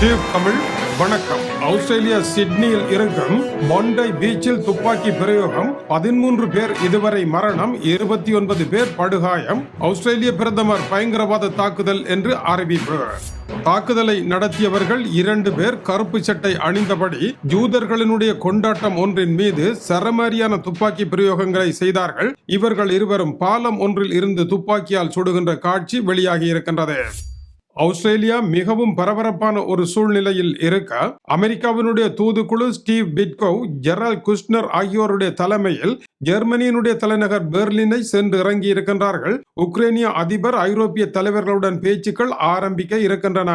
Steve Tamil வணக்கம். Australia சிட்னியில் இருக்கும் மொண்டை பீச்சில் துப்பாக்கி பிரயோகம் பதிமூன்று பேர் இதுவரை மரணம் இருபத்தி ஒன்பது பேர் படுகாயம். ஆஸ்திரேலிய பிரதமர் பயங்கரவாத தாக்குதல் என்று அறிவிப்பு. தாக்குதலை நடத்தியவர்கள் இரண்டு பேர் கருப்பு சட்டை அணிந்தபடி ஜூதர்களினுடைய கொண்டாட்டம் ஒன்றின் மீது சரமாரியான துப்பாக்கி பிரயோகங்களை செய்தார்கள். இவர்கள் இருவரும் பாலம் ஒன்றில் இருந்து துப்பாக்கியால் சுடுகின்ற காட்சி வெளியாகி இருக்கின்றது. ஆஸ்திரேலியா மிகவும் பரபரப்பான ஒரு சூழ்நிலையில் இருக்க அமெரிக்காவினுடைய தூதுக்குழு ஸ்டீவ் பிட்கோவ் ஜெரால் குஷ்னர் ஆகியோருடைய தலைமையில் ஜெர்மனியினுடைய தலைநகர் பெர்லினை சென்று இறங்கி இருக்கின்றார்கள். உக்ரைனிய அதிபர் ஐரோப்பிய தலைவர்களுடன் பேச்சுக்கள் ஆரம்பிக்க இருக்கின்றன.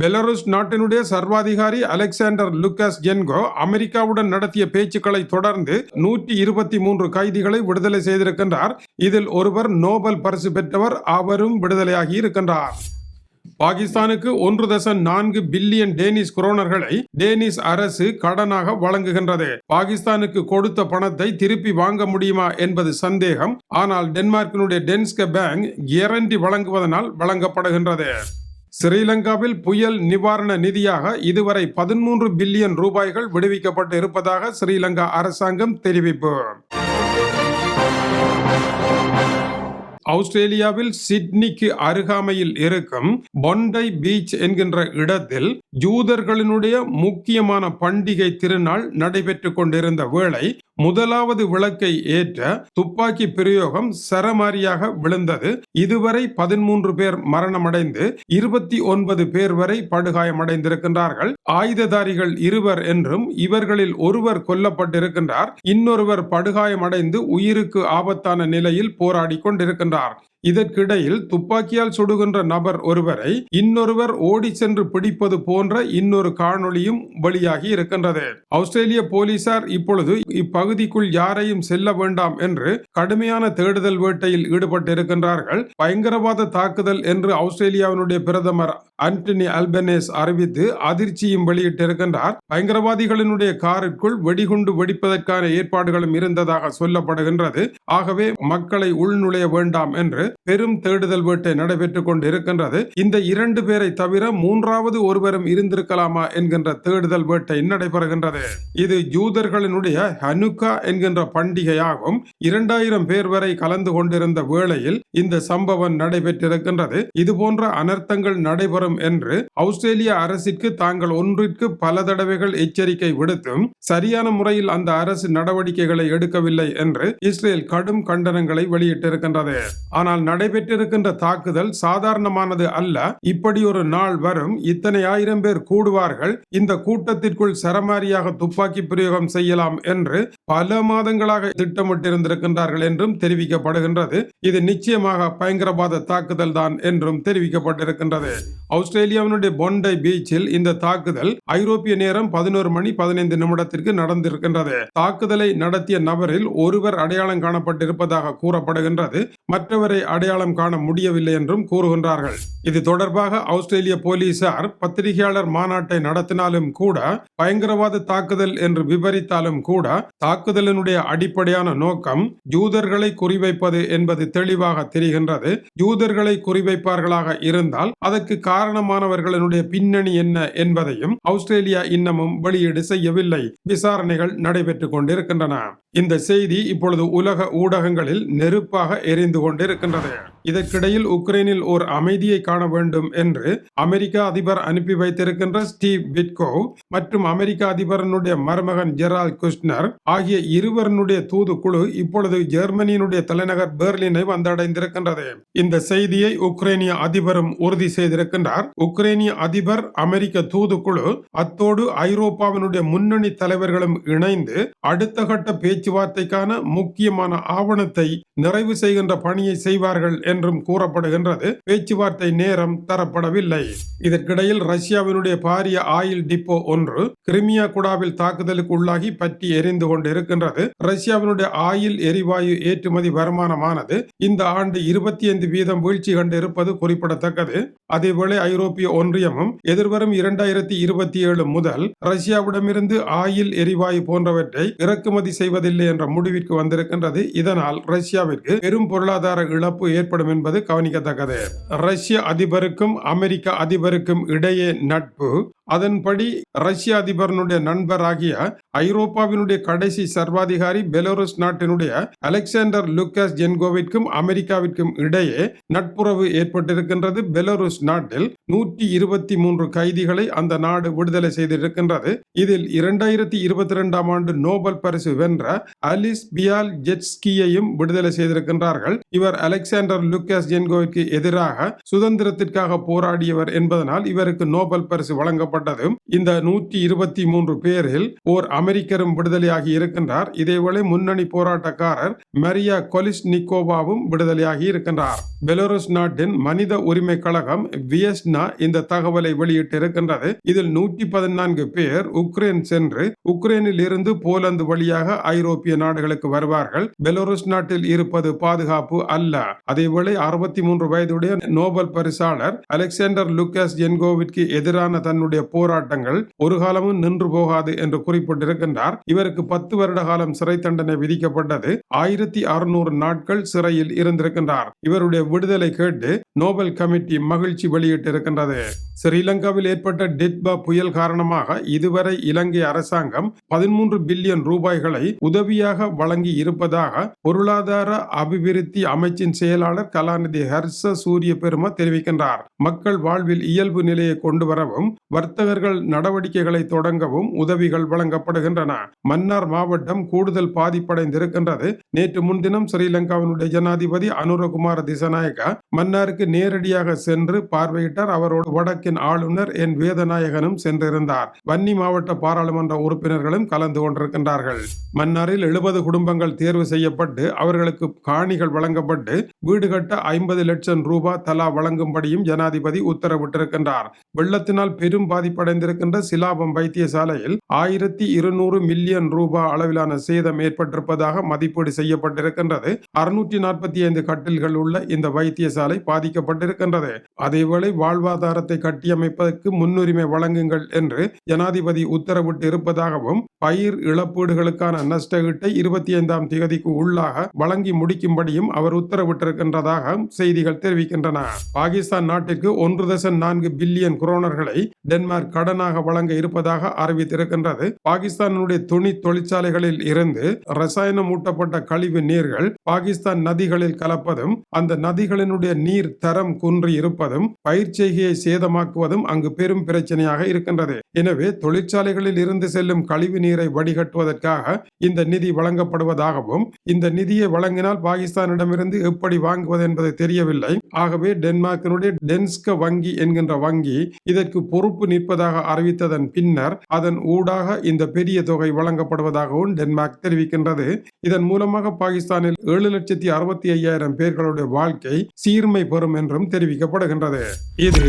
பெலருஸ் நாட்டினுடைய சர்வாதிகாரி அலெக்சாண்டர் லுக்காஸ் ஜென்கோ அமெரிக்காவுடன் நடத்திய பேச்சுக்களை தொடர்ந்து நூற்றி இருபத்தி மூன்று கைதிகளை விடுதலை செய்திருக்கின்றார். இதில் ஒருவர் நோபல் பரிசு பெற்றவர் அவரும் விடுதலையாகி இருக்கின்றார். பாகிஸ்தானுக்கு ஒன்று தசம் நான்கு பில்லியன் டேனிஷ் குரோனர்களை டேனிஷ் அரசு கடனாக வழங்குகின்றது. பாகிஸ்தானுக்கு கொடுத்த பணத்தை திருப்பி வாங்க முடியுமா என்பது சந்தேகம். ஆனால் டென்மார்க்கினுடைய டென்ஸ்க பேங்க் கேரண்டி வழங்குவதனால் வழங்கப்படுகின்றது. ஸ்ரீலங்காவில் புயல் நிவாரண நிதியாக இதுவரை பதிமூன்று பில்லியன் ரூபாய்கள் விடுவிக்கப்பட்டு இருப்பதாக ஸ்ரீலங்கா அரசாங்கம் தெரிவிப்பு. ஆஸ்திரேலியாவில் சிட்னிக்கு அருகாமையில் இருக்கும் பொண்டை பீச் என்கின்ற இடத்தில் ஜூதர்களினுடைய முக்கியமான பண்டிகை திருநாள் நடைபெற்றுக் கொண்டிருந்த வேளை முதலாவது விளக்கை ஏற்ற துப்பாக்கி பிரயோகம் சரமாரியாக விழுந்தது. இதுவரை பதிமூன்று பேர் மரணமடைந்து இருபத்தி ஒன்பது பேர் வரை படுகாயமடைந்திருக்கின்றார்கள். ஆயுததாரிகள் இருவர் என்றும் இவர்களில் ஒருவர் கொல்லப்பட்டிருக்கின்றார். இன்னொருவர் படுகாயமடைந்து உயிருக்கு ஆபத்தான நிலையில் போராடி கொண்டிருக்கின்றார். இதற்கிடையில் துப்பாக்கியால் சுடுகின்ற நபர் ஒருவரை இன்னொருவர் ஓடி சென்று பிடிப்பது போன்ற இன்னொரு காணொளியும் வெளியாகி இருக்கின்றது. ஆஸ்திரேலிய போலீசார் இப்பொழுது இப்பகுதிக்குள் யாரையும் செல்ல வேண்டாம் என்று கடுமையான தேடுதல் வேட்டையில் ஈடுபட்டிருக்கின்றார்கள். பயங்கரவாத தாக்குதல் என்று ஆஸ்திரேலியாவினுடைய பிரதமர் அன்டனி அல்பனேஸ் அறிவித்து அதிர்ச்சியும் வெளியிட்டிருக்கின்றார். பயங்கரவாதிகளினுடைய காருக்குள் வெடிகுண்டு வெடிப்பதற்கான ஏற்பாடுகளும் இருந்ததாக சொல்லப்படுகின்றது. ஆகவே மக்களை உள்நுழைய வேண்டாம் என்று பெரும் தேடுதல் வேட்டை நடைபெற்றுக் கொண்டிருக்கின்றது. இந்த இரண்டு பேரை தவிர மூன்றாவது ஒருவரும் இருந்திருக்கலாமா என்கின்ற தேடுதல் வேட்டை நடைபெறுகின்றது. இது யூதர்களினுடைய ஹனுக்கா என்கின்ற பண்டிகையாகும். இரண்டாயிரம் பேர் வரை கலந்து கொண்டிருந்த வேளையில் இந்த சம்பவம் நடைபெற்றிருக்கின்றது. இது போன்ற அனர்த்தங்கள் நடைபெறும் என்று ஆஸ்திரேலிய அரசிற்கு தாங்கள் ஒன்றிற்கு பல தடவைகள் எச்சரிக்கை விடுத்தும் சரியான முறையில் அந்த அரசு நடவடிக்கைகளை எடுக்கவில்லை என்று இஸ்ரேல் கடும் கண்டனங்களை வெளியிட்டிருக்கின்றது. ஆனால் நடைபெற்றிருக்கின்ற தாக்குதல் சாதாரணமானது அல்ல. இப்படி ஒரு நாள் வரும். இத்தனை ஆயிரம் பேர் கூடுவார்கள். இந்த கூட்டத்திற்குள் சரமாரியாக துப்பாக்கி பிரயோகம் செய்யலாம் என்று பல மாதங்களாக திட்டமிட்டிருந்திருக்கின்றார்கள் என்றும் தெரிவிக்கப்படுகின்றது. இது நிச்சயமாக பயங்கரவாத தாக்குதல் தான் என்றும் தெரிவிக்கப்பட்டிருக்கின்றது. ஆஸ்திரேலியாவினுடைய பொண்டை பீச்சில் இந்த தாக்குதல் ஐரோப்பிய நேரம் பதினோரு மணி பதினைந்து நிமிடத்திற்கு நடந்திருக்கின்றது. தாக்குதலை நடத்திய நபரில் ஒருவர் அடையாளம் காணப்பட்டிருப்பதாக கூறப்படுகின்றது. மற்றவரை அடையாளம் காண முடியவில்லை என்றும் கூறுகின்றார்கள். இது தொடர்பாக ஆஸ்திரேலிய போலீசார் பத்திரிகையாளர் மாநாட்டை நடத்தினாலும் கூட பயங்கரவாத தாக்குதல் என்று விவரித்தாலும் கூட தாக்குதலினுடைய அடிப்படையான நோக்கம் ஜூதர்களை குறிவைப்பது என்பது தெளிவாக தெரிகின்றது. ஜூதர்களை குறிவைப்பார்களாக இருந்தால் அதற்கு காரணமானவர்களுடைய பின்னணி என்ன என்பதையும் ஆஸ்திரேலியா இன்னமும் வெளியீடு செய்யவில்லை. விசாரணைகள் நடைபெற்றுக் கொண்டிருக்கின்றன. இந்த செய்தி இப்பொழுது உலக ஊடகங்களில் நெருப்பாக எரிந்து கொண்டிருக்கின்றது there. இதற்கிடையில் உக்ரைனில் ஒரு அமைதியை காண வேண்டும் என்று அமெரிக்க அதிபர் அனுப்பி வைத்திருக்கின்ற ஸ்டீவ் பிட்கோவ் மற்றும் அமெரிக்க அதிபரனுடைய மருமகன் ஜெரால் குஷ்னர் ஆகிய இருவரனுடைய தூதுக்குழு இப்பொழுது ஜெர்மனியினுடைய தலைநகர் பெர்லினை வந்தடைந்திருக்கின்றது. இந்த செய்தியை உக்ரைனிய அதிபரும் உறுதி செய்திருக்கின்றார். உக்ரைனிய அதிபர் அமெரிக்க தூதுக்குழு அத்தோடு ஐரோப்பாவினுடைய முன்னணி தலைவர்களும் இணைந்து அடுத்த கட்ட பேச்சுவார்த்தைக்கான முக்கியமான ஆவணத்தை நிறைவு செய்கின்ற பணியை செய்வார்கள் என்றும் கூறப்படுகின்றது. பேச்சுவார்த்தை நேரம் தரப்படவில்லை. இதற்கிடையில் ரஷ்யாவினுடைய பாரிய ஆயில் டிப்போ ஒன்று கிரிமியா குடாவில் தாக்குதலுக்கு உள்ளாகி பற்றி எரிந்து கொண்டிருக்கின்றது. ரஷ்யாவினுடைய ஆயில் எரிவாயு ஏற்றுமதி வருமானமானது இந்த ஆண்டு இருபத்தி ஐந்து வீதம் வீழ்ச்சி கண்டிருப்பது குறிப்பிடத்தக்கது. அதேவேளை ஐரோப்பிய ஒன்றியமும் எதிர்வரும் இரண்டாயிரத்தி இருபத்தி ஏழு முதல் ரஷ்யாவிடமிருந்து ஆயில் எரிவாயு போன்றவற்றை இறக்குமதி செய்வதில்லை என்ற முடிவிற்கு வந்திருக்கின்றது. இதனால் ரஷ்யாவிற்கு பெரும் பொருளாதார இழப்பு ஏற்படும் ஏற்படும் என்பது கவனிக்கத்தக்கது. ரஷ்ய அதிபருக்கும் அமெரிக்க அதிபருக்கும் இடையே நட்பு அதன்படி ரஷ்ய அதிபரனுடைய நண்பராகிய ஐரோப்பாவினுடைய கடைசி சர்வாதிகாரி பெலோரஸ் நாட்டினுடைய அலெக்சாண்டர் லுக்காஸ் ஜென்கோவிற்கும் அமெரிக்காவிற்கும் இடையே நட்புறவு ஏற்பட்டிருக்கின்றது. பெலோருஸ் நாட்டில் நூற்றி இருபத்தி மூன்று கைதிகளை அந்த நாடு விடுதலை செய்திருக்கின்றது. இதில் இரண்டாயிரத்தி இருபத்தி ரெண்டாம் ஆண்டு நோபல் பரிசு வென்ற அலிஸ் பியால் ஜெட்ஸ்கியையும் விடுதலை செய்திருக்கின்றார்கள். இவர் அலெக்சாண்டர் லுக்காஸ் ஜென்கோவிற்கு எதிராக சுதந்திரத்திற்காக போராடியவர் என்பதனால் இவருக்கு நோபல் பரிசு வழங்கப்பட்டது. இந்த நூற்றி இருபத்தி மூன்று பேரில் ஓர் அமெரிக்கரும் விடுதலையாகி இருக்கின்றார். இதேவேளை முன்னணி போராட்டக்காரர் மரியா கொலிஸ்னிகோவாவும் விடுதலையாகி இருக்கின்றார். பெலாரஸ் நாட்டின் மனித உரிமை கழகம் வியஸ்னா இந்த தகவலை வெளியிட்டிருக்கின்றது. இதில் நூற்றி பதினான்கு பேர் உக்ரைன் சென்று உக்ரைனில் இருந்து போலந்து வழியாக ஐரோப்பிய நாடுகளுக்கு வருவார்கள். பெலாரஸ் நாட்டில் இருப்பது பாதுகாப்பு அல்ல. அதேவேளை அறுபத்தி மூன்று வயதுடைய நோபல் பரிசாளர் அலெக்சாண்டர் லுக்காஸ் என்கோவிற்கு எதிரான தன்னுடைய போராட்டங்கள் ஒரு காலமும் நின்று போகாது என்று குறிப்பிட்டிருக்கின்றார். இவருக்கு பத்து வருட காலம் சிறை தண்டனை விதிக்கப்பட்டது. ஆயிரத்தி அறுநூறு நாட்கள் சிறையில் இருந்திருக்கின்றார். இவருடைய விடுதலை கேட்டு நோபல் கமிட்டி மகிழ்ச்சி வெளியிட்டிருக்கின்றது. ஸ்ரீலங்காவில் ஏற்பட்ட டிட்பா புயல் காரணமாக இதுவரை இலங்கை அரசாங்கம் பதிமூன்று பில்லியன் ரூபாய்களை உதவியாக வழங்கி இருப்பதாக பொருளாதார அபிவிருத்தி அமைச்சின் செயலாளர் கலாநிதி ஹர்ஷ சூரிய பெருமா தெரிவிக்கின்றார். மக்கள் வாழ்வில் இயல்பு நிலையை கொண்டு வரவும் வர்த்த வர்த்தகர்கள் நடவடிக்கைகளை தொடங்கவும் உதவிகள் வழங்கப்படுகின்றன. மன்னார் மாவட்டம் கூடுதல் பாதிப்படைந்திருக்கின்றது. நேற்று முன்தினம் ஸ்ரீலங்காவினுடைய ஜனாதிபதி அனுரகுமார திசநாயகா மன்னாருக்கு நேரடியாக சென்று பார்வையிட்டார். அவரோடு வடக்கின் ஆளுநர் என் வேதநாயகனும் சென்றிருந்தார். வன்னி மாவட்ட பாராளுமன்ற உறுப்பினர்களும் கலந்து கொண்டிருக்கின்றார்கள். மன்னாரில் எழுபது குடும்பங்கள் தேர்வு செய்யப்பட்டு அவர்களுக்கு காணிகள் வழங்கப்பட்டு வீடு கட்ட ஐம்பது லட்சம் ரூபாய் தலா வழங்கும்படியும் ஜனாதிபதி உத்தரவிட்டிருக்கின்றார். வெள்ளத்தினால் பெரும் பாதிப்படைந்திருக்கின்ற சிலாபம் வைத்தியசாலையில் ஆயிரத்தி இருநூறு மில்லியன் ரூபாய் அளவிலான சேதம் ஏற்பட்டிருப்பதாக மதிப்பீடு செய்யப்பட்டிருக்கின்றது. அறுநூற்றி நாற்பத்தி ஐந்து கட்டில்கள் உள்ள இந்த வைத்தியசாலை பாதிக்கப்பட்டிருக்கின்றது. அதேவேளை வாழ்வாதாரத்தை கட்டியமைப்பதற்கு முன்னுரிமை வழங்குங்கள் என்று ஜனாதிபதி உத்தரவிட்டு இருப்பதாகவும் பயிர் இழப்பீடுகளுக்கான நஷ்ட ஈட்டை இருபத்தி ஐந்தாம் தேதிக்கு உள்ளாக வழங்கி முடிக்கும்படியும் அவர் உத்தரவிட்டிருக்கின்றதாக செய்திகள் தெரிவிக்கின்றன. பாகிஸ்தான் நாட்டிற்கு ஒன்று தசம் நான்கு பில்லியன் குரோனர்களை டென்மார்க் கடனாக வழங்க இருப்பதாக அறிவித்திருக்கின்றது. பாகிஸ்தானுடைய துணி தொழிற்சாலைகளில் இருந்து ரசாயனம் ஊட்டப்பட்ட கழிவு நீர்கள் பாகிஸ்தான் நதிகளில் கலப்பதும் அந்த நதிகளினுடைய நீர் தரம் குன்றி இருப்பதும் பயிர் செய்கையை சேதமாக்குவதும் அங்கு பெரும் பிரச்சனையாக இருக்கின்றது. எனவே தொழிற்சாலைகளில் இருந்து செல்லும் கழிவு நீரை வடிகட்டுவதற்காக இந்த நிதி வழங்கப்படுவதாகவும் இந்த நிதியை வழங்கினால் பாகிஸ்தானிடமிருந்து எப்படி வாங்குவது என்பது தெரியவில்லை. ஆகவே டென்மார்க்கினுடைய டென்ஸ்க வங்கி என்கின்ற வங்கி இதற்கு பொறுப்பு நிற்பதாக அறிவித்ததன் பின்னர் அதன் ஊடாக இந்த பெரிய தொகை வழங்கப்படுவதாகவும் டென்மார்க் தெரிவிக்கின்றது. இதன் மூலமாக பாகிஸ்தானில் ஏழு லட்சத்தி அறுபத்தி ஐயாயிரம் பேர்களுடைய வாழ்க்கை சீர்மை பெறும் என்றும் தெரிவிக்கப்படுகின்றது. இது